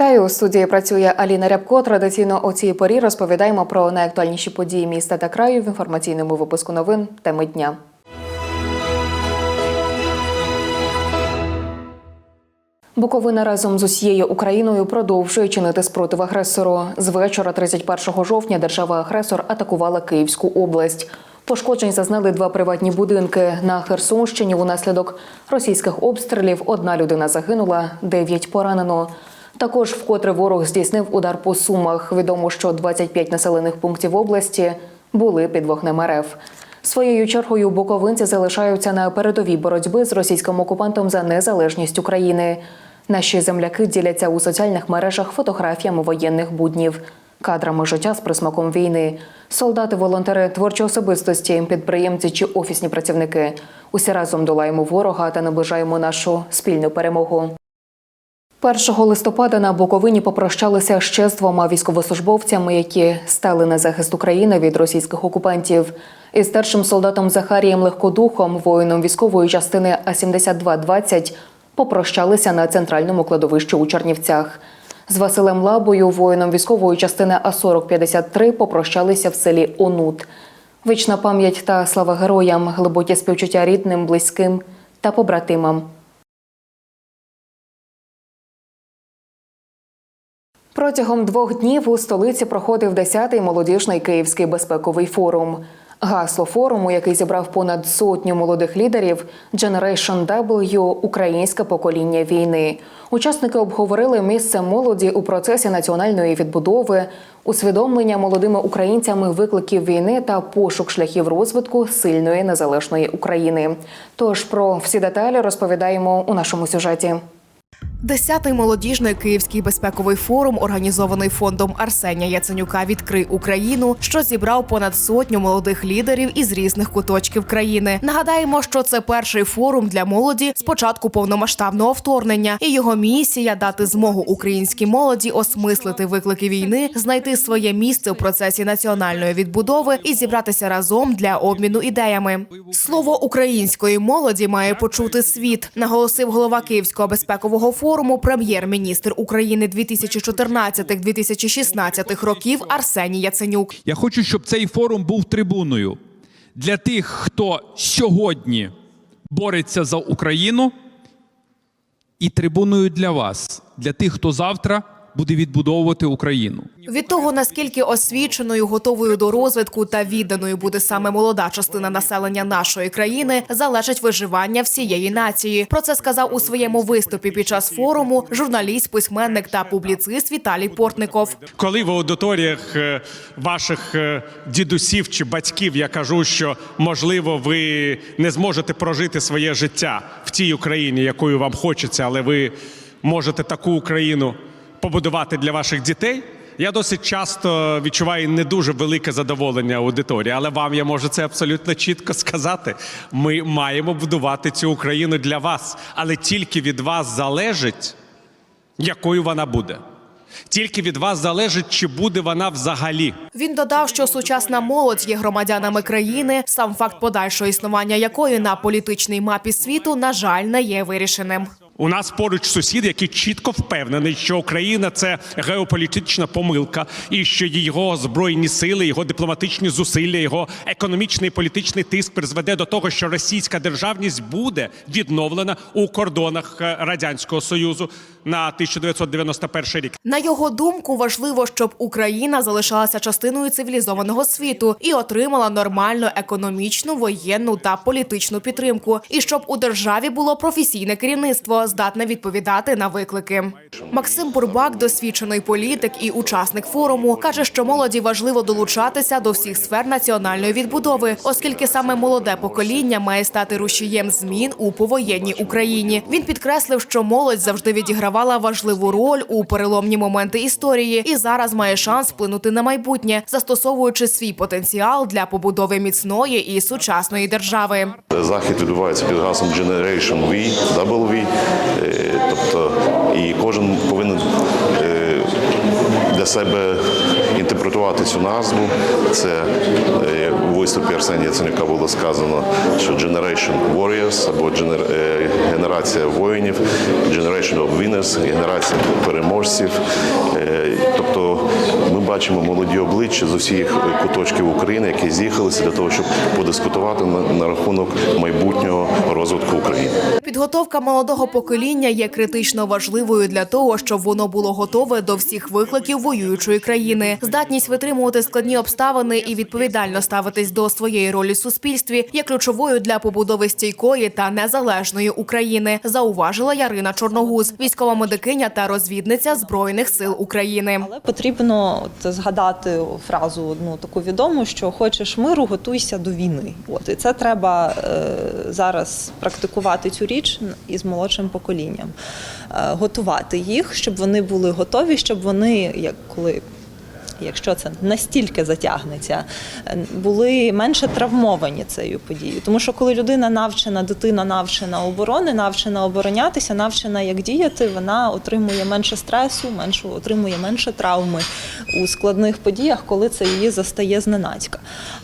Вітаю у студії. Працює Аліна Рябко. Традиційно о цій порі розповідаємо про найактуальніші події міста та краю в інформаційному випуску новин теми дня. Буковина разом з усією Україною продовжує чинити спротив агресору. З вечора 31 жовтня держава-агресор атакувала Київську область. Пошкоджень зазнали два приватні будинки на Херсонщині. Унаслідок російських обстрілів одна людина загинула, дев'ять поранено. Також вкотре ворог здійснив удар по сумах. Відомо, що 25 населених пунктів області були під вогнем РФ. Своєю чергою буковинці залишаються на передовій боротьби з російським окупантом за незалежність України. Наші земляки діляться у соціальних мережах фотографіями воєнних буднів, кадрами життя з присмаком війни. Солдати, волонтери, творчі особистості, підприємці чи офісні працівники. Усі разом долаємо ворога та наближаємо нашу спільну перемогу. 1 листопада на Буковині попрощалися ще з двома військовослужбовцями, які стали на захист України від російських окупантів. Із старшим солдатом Захарієм Легкодухом, воїном військової частини А-7220, попрощалися на центральному кладовищі у Чернівцях. З Василем Лабою, воїном військової частини А-4053, попрощалися в селі Онут. Вічна пам'ять та слава героям, глибокі співчуття рідним, близьким та побратимам. Протягом двох днів у столиці проходив 10-й молодіжний київський безпековий форум. Гасло форуму, який зібрав понад сотню молодих лідерів Generation W – Українське покоління війни. Учасники обговорили місце молоді у процесі національної відбудови, усвідомлення молодими українцями викликів війни та пошук шляхів розвитку сильної незалежної України. Тож про всі деталі розповідаємо у нашому сюжеті. Десятий молодіжний київський безпековий форум, організований фондом Арсенія Яценюка Відкрий Україну, що зібрав понад сотню молодих лідерів із різних куточків країни. Нагадаємо, що це перший форум для молоді з початку повномасштабного вторгнення, і його місія дати змогу українській молоді осмислити виклики війни, знайти своє місце в процесі національної відбудови і зібратися разом для обміну ідеями. Слово української молоді має почути світ, наголосив голова Київського безпекового форуму прем'єр-міністр України 2014-2016 років Арсеній Яценюк. Я хочу, щоб цей форум був трибуною для тих, хто сьогодні бореться за Україну, і трибуною для вас, для тих, хто завтра буде відбудовувати Україну. Від того наскільки освіченою, готовою до розвитку та відданою буде саме молода частина населення нашої країни, залежить виживання всієї нації. Про це сказав у своєму виступі під час форуму журналіст, письменник та публіцист Віталій Портников. Коли в аудиторіях е, ваших е, дідусів чи батьків я кажу, що можливо ви не зможете прожити своє життя в тій Україні, якою вам хочеться, але ви можете таку Україну побудувати для ваших дітей. Я досить часто відчуваю не дуже велике задоволення аудиторії, але вам я можу це абсолютно чітко сказати. Ми маємо будувати цю Україну для вас, але тільки від вас залежить, якою вона буде. Тільки від вас залежить, чи буде вона взагалі. Він додав, що сучасна молодь є громадянами країни, сам факт подальшого існування якої на політичній мапі світу, на жаль, не є вирішеним. У нас поруч сусід, який чітко впевнений, що Україна це геополітична помилка, і що його збройні сили, його дипломатичні зусилля, його економічний і політичний тиск призведе до того, що російська державність буде відновлена у кордонах е, радянського союзу на 1991 рік. На його думку, важливо, щоб Україна залишалася частиною цивілізованого світу і отримала нормальну економічну, воєнну та політичну підтримку, і щоб у державі було професійне керівництво, здатне відповідати на виклики. Максим Бурбак, досвідчений політик і учасник форуму, каже, що молоді важливо долучатися до всіх сфер національної відбудови, оскільки саме молоде покоління має стати рушієм змін у повоєнній Україні. Він підкреслив, що молодь завжди відігравала важливу роль у переломні моменти історії і зараз має шанс вплинути на майбутнє, застосовуючи свій потенціал для побудови міцної і сучасної держави. Захід відбувається під гаслом Generation V, W, е, тобто і кожен повинен е, для себе інтерпретувати цю назву. Це е, у виступі Арсенія Яценюка було сказано, що Generation Warriors або е, генерація воїнів, Generation of Winners, генерація переможців. Е, бачимо молоді обличчя з усіх куточків України, які з'їхалися для того, щоб подискутувати на, на рахунок майбутнього розвитку України. Підготовка молодого покоління є критично важливою для того, щоб воно було готове до всіх викликів воюючої країни. Здатність витримувати складні обставини і відповідально ставитись до своєї ролі в суспільстві є ключовою для побудови стійкої та незалежної України. Зауважила Ярина Чорногуз, військова медикиня та розвідниця збройних сил України. Але потрібно от, згадати фразу одну таку відому, що хочеш миру, готуйся до війни. От і це треба е, зараз практикувати цю річ із молодшим поколінням, е, готувати їх, щоб вони були готові, щоб вони, як коли. Якщо це настільки затягнеться, е, були менше травмовані цією подією. Тому що коли людина навчена, дитина навчена оборони, навчена оборонятися, навчена як діяти, вона отримує менше стресу, менше отримує менше травми у складних подіях, коли це її застає зненацька.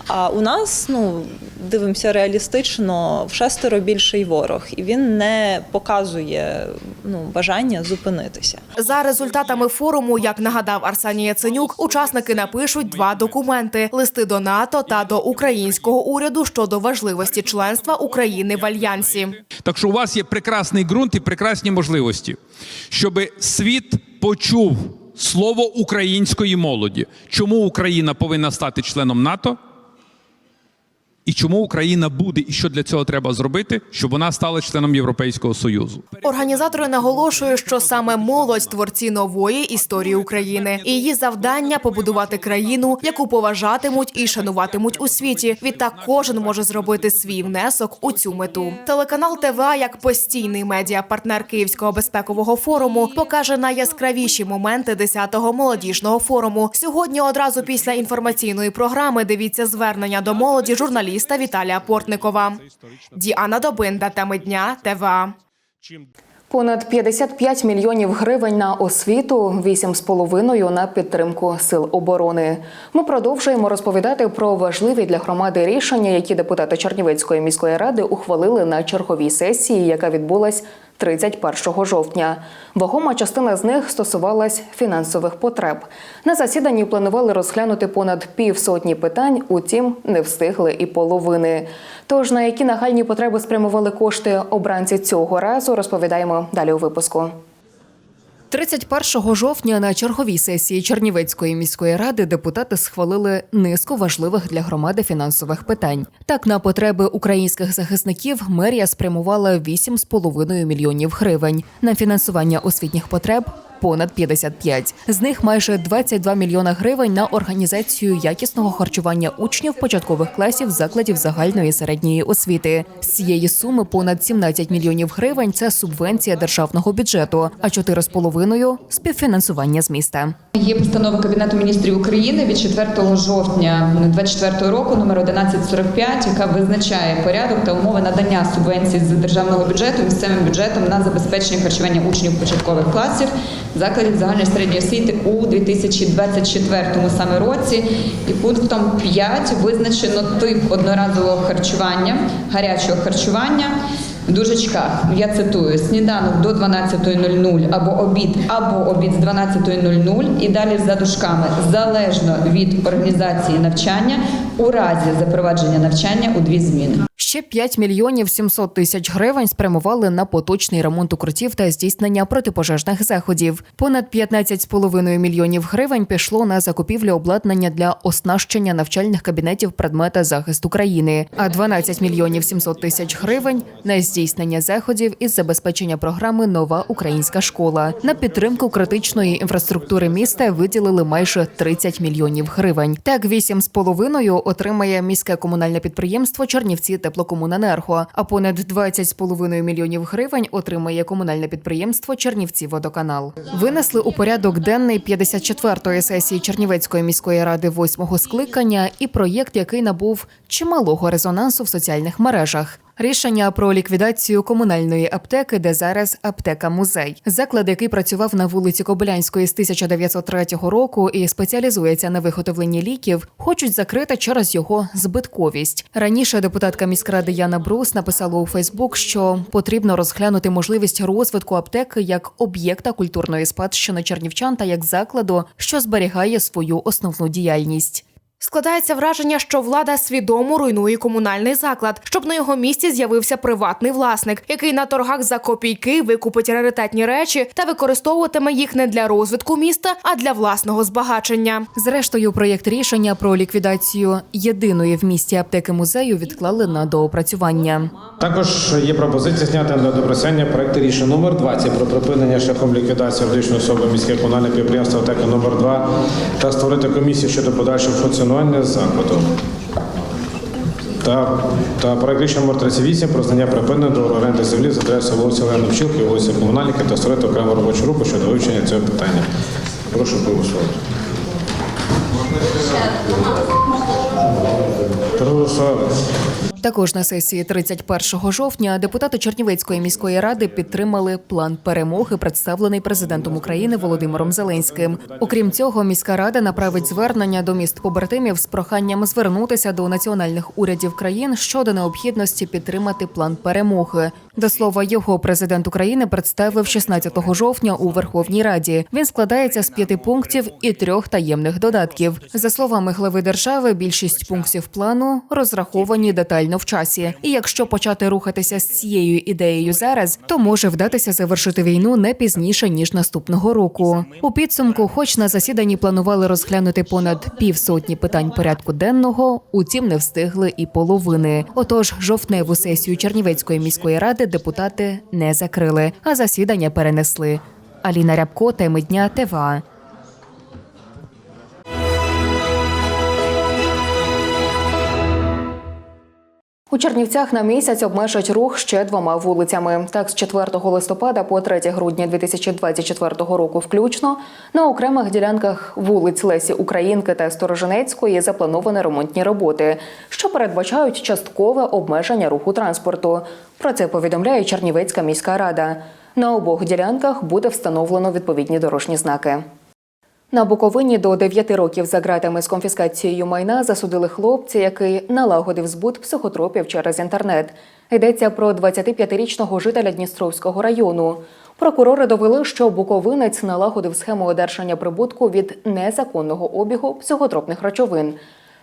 А у нас ну дивимося реалістично, в шестеро більший ворог, і він не показує ну бажання зупинитися. За результатами форуму, як нагадав Арсеній Яценюк, учасники напишуть два документи: листи до НАТО та до українського уряду щодо важливості членства України в альянсі. Так що у вас є прекрасний ґрунт і прекрасні можливості, щоб світ почув слово української молоді. Чому Україна повинна стати членом НАТО? І чому Україна буде, і що для цього треба зробити, щоб вона стала членом Європейського Союзу? Організатори наголошують, що саме молодь творці нової історії України, і її завдання побудувати країну, яку поважатимуть і шануватимуть у світі. Відтак кожен може зробити свій внесок у цю мету. Телеканал ТВА, як постійний медіа-партнер Київського безпекового форуму, покаже найяскравіші моменти 10-го молодіжного форуму. Сьогодні, одразу після інформаційної програми, дивіться звернення до молоді журналіста Віталія Портникова. Діана Добинда, теми дня ТВА. Понад 55 мільйонів гривень на освіту, 8,5 на підтримку сил оборони. Ми продовжуємо розповідати про важливі для громади рішення, які депутати Чернівецької міської ради ухвалили на черговій сесії, яка відбулась 31 жовтня. Вагома частина з них стосувалась фінансових потреб. На засіданні планували розглянути понад півсотні питань, утім не встигли і половини. Тож на які нагальні потреби спрямували кошти обранці цього разу, розповідаємо далі у випуску. 31 жовтня на черговій сесії Чернівецької міської ради депутати схвалили низку важливих для громади фінансових питань. Так, на потреби українських захисників мерія спрямувала 8,5 мільйонів гривень на фінансування освітніх потреб. Понад 55. З них майже 22 мільйона гривень на організацію якісного харчування учнів початкових класів закладів загальної середньої освіти. З цієї суми понад 17 мільйонів гривень це субвенція державного бюджету, а 4,5 – співфінансування з міста. Є постанова Кабінету міністрів України від 4 жовтня 2024 року, номер 1145, яка визначає порядок та умови надання субвенцій з державного бюджету місцевим бюджетом на забезпечення харчування учнів початкових класів закладів загальної середньої освіти у 2024 саме році. І пунктом 5 визначено тип одноразового харчування, гарячого харчування. В дужечках, я цитую, сніданок до 12.00 або обід, або обід з 12.00 і далі за дужками, залежно від організації навчання, у разі запровадження навчання у дві зміни. Ще 5 мільйонів 700 тисяч гривень спрямували на поточний ремонт укриттів та здійснення протипожежних заходів. Понад 15,5 мільйонів гривень пішло на закупівлю обладнання для оснащення навчальних кабінетів предмета захисту країни, а 12 мільйонів 700 тисяч гривень на здійснення заходів із забезпечення програми Нова українська школа. На підтримку критичної інфраструктури міста виділили майже 30 мільйонів гривень. Так 8,5 отримає міське комунальне підприємство Чернівці теплокомуненерго, а понад 20,5 мільйонів гривень отримає комунальне підприємство Чернівці Водоканал. Винесли у порядок денний 54-ї сесії Чернівецької міської ради восьмого скликання і проєкт, який набув чималого резонансу в соціальних мережах. Рішення про ліквідацію комунальної аптеки, де зараз аптека музей. Заклад, який працював на вулиці Кобилянської з 1903 року і спеціалізується на виготовленні ліків, хочуть закрити через його збитковість. Раніше депутатка міськради Яна Брус написала у Фейсбук, що потрібно розглянути можливість розвитку аптеки як об'єкта культурної спадщини чернівчан та як закладу, що зберігає свою основну діяльність. Складається враження, що влада свідомо руйнує комунальний заклад, щоб на його місці з'явився приватний власник, який на торгах за копійки викупить раритетні речі та використовуватиме їх не для розвитку міста, а для власного збагачення. Зрештою, проєкт рішення про ліквідацію єдиної в місті аптеки музею відклали на доопрацювання. Також є пропозиція зняти на допрацювання проекту рішення номер 20 про припинення шляхом ліквідації юридичної особи міське комунальне підприємство аптека номер 2 та створити комісію щодо подальшого функціонування закладу. Та, та проект рішення номер 38 про знання припинення до оренди землі за адресою вулиці Олени Вчилки, вулиці Комунальника та створити окрему робочу групу щодо вивчення цього питання. Прошу проголосувати. Проголосувати. Також на сесії 31 жовтня депутати Чернівецької міської ради підтримали план перемоги, представлений президентом України Володимиром Зеленським. Окрім цього, міська рада направить звернення до міст побратимів з проханням звернутися до національних урядів країн щодо необхідності підтримати план перемоги. До слова, його президент України представив 16 жовтня у Верховній Раді. Він складається з п'яти пунктів і трьох таємних додатків. За словами глави держави, більшість пунктів плану розраховані детально в часі. І якщо почати рухатися з цією ідеєю зараз, то може вдатися завершити війну не пізніше ніж наступного року. У підсумку, хоч на засіданні планували розглянути понад півсотні питань порядку денного, утім не встигли і половини. Отож, жовтневу сесію Чернівецької міської ради депутати не закрили, а засідання перенесли. Аліна Рябко, теми дня ТВА. У Чернівцях на місяць обмежать рух ще двома вулицями. Так, з 4 листопада по 3 грудня 2024 року включно на окремих ділянках вулиць Лесі Українки та Сторожинецької заплановані ремонтні роботи, що передбачають часткове обмеження руху транспорту. Про це повідомляє Чернівецька міська рада. На обох ділянках буде встановлено відповідні дорожні знаки. На Буковині до 9 років за ґратами з конфіскацією майна засудили хлопця, який налагодив збут психотропів через інтернет. Йдеться про 25-річного жителя Дністровського району. Прокурори довели, що буковинець налагодив схему одержання прибутку від незаконного обігу психотропних речовин.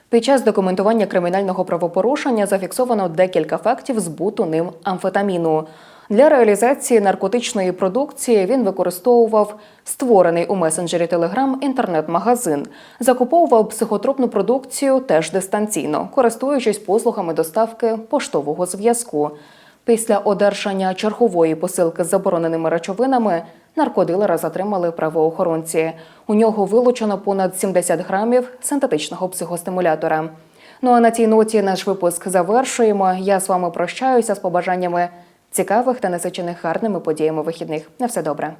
Під час документування кримінального правопорушення зафіксовано декілька фактів збуту ним амфетаміну. Для реалізації наркотичної продукції він використовував створений у месенджері Telegram інтернет-магазин, закуповував психотропну продукцію теж дистанційно, користуючись послугами доставки поштового зв'язку. Після одержання чергової посилки з забороненими речовинами наркодилера затримали правоохоронці. У нього вилучено понад 70 грамів синтетичного психостимулятора. Ну а на цій ноті наш випуск завершуємо. Я з вами прощаюся з побажаннями цікавих та насичених гарними подіями вихідних. На все добре.